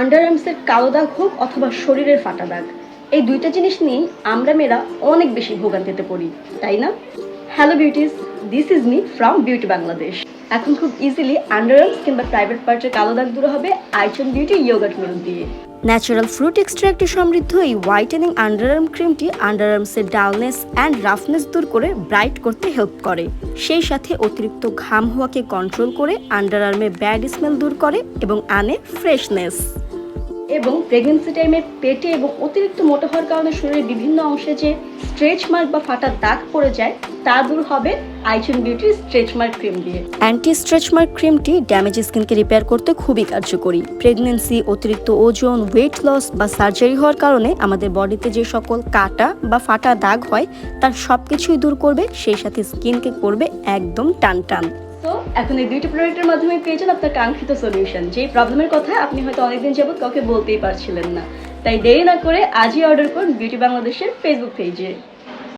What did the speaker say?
Under আর্মসের কালো দাগ হোক অথবা শরীরের ফাটা দাগ, এই দুইটা জিনিস নিয়েই আমরা মেয়েরা অনেক বেশি ভোগান্তিতে পড়ি, তাই না? Hello beauties this is me from beauty Bangladesh এখন খুব ইজিলি আন্ডার আর্মস কিংবা প্রাইভেট পার্টের কালো দাগ দূর হবে আইচন বিউটি ইয়োগাট মিল্ক দিয়ে। ন্যাচারাল ফ্রুট এক্সট্রাক্টে সমৃদ্ধ এই হোয়াইটেনিং আন্ডারআর্ম ক্রিমটি আন্ডারআর্মসের ডালনেস অ্যান্ড রাফনেস দূর করে ব্রাইট করতে হেল্প করে। সেই সাথে অতিরিক্ত ঘাম হওয়াকে কন্ট্রোল করে আন্ডারআর্মে ব্যাড স্মেল দূর করে এবং আনে ফ্রেশনেস এবং প্রেগনেন্সি টাইমে পেটে এবং অতিরিক্ত মোটা হওয়ার কারণে শরীরের বিভিন্ন অংশে যে স্ট্রেচ মার্ক বা ফাটা দাগ পড়ে যায়, তা দূর হবে আইচন বিউটির স্ট্রেচ মার্ক ক্রিম দিয়ে। অ্যান্টি স্ট্রেচ মার্ক ক্রিমটি ড্যামেজ স্কিনকে রিপেয়ার করতে খুবই কার্যকরী। প্রেগনেন্সি অতিরিক্ত ওজন ওয়েট লস বা সার্জারি হওয়ার কারণে আমাদের বডিতে যে সকল কাটা বা ফাটা দাগ হয়, তার সব কিছুই দূর করবে, সেই সাথে স্কিনকে করবে একদম টান টান তো এখন এই দুইটি প্রোডাক্টের মাধ্যমে পেয়েছেন আপনার কাঙ্ক্ষিত সলিউশন যেই প্রবলেমের কথা আপনি হয়তো অনেকদিন যাবত কাউকে বলতেই পারছিলেন না। তাই দেরি না করে আজই অর্ডার করুন বিউটি বাংলাদেশের ফেসবুক পেজে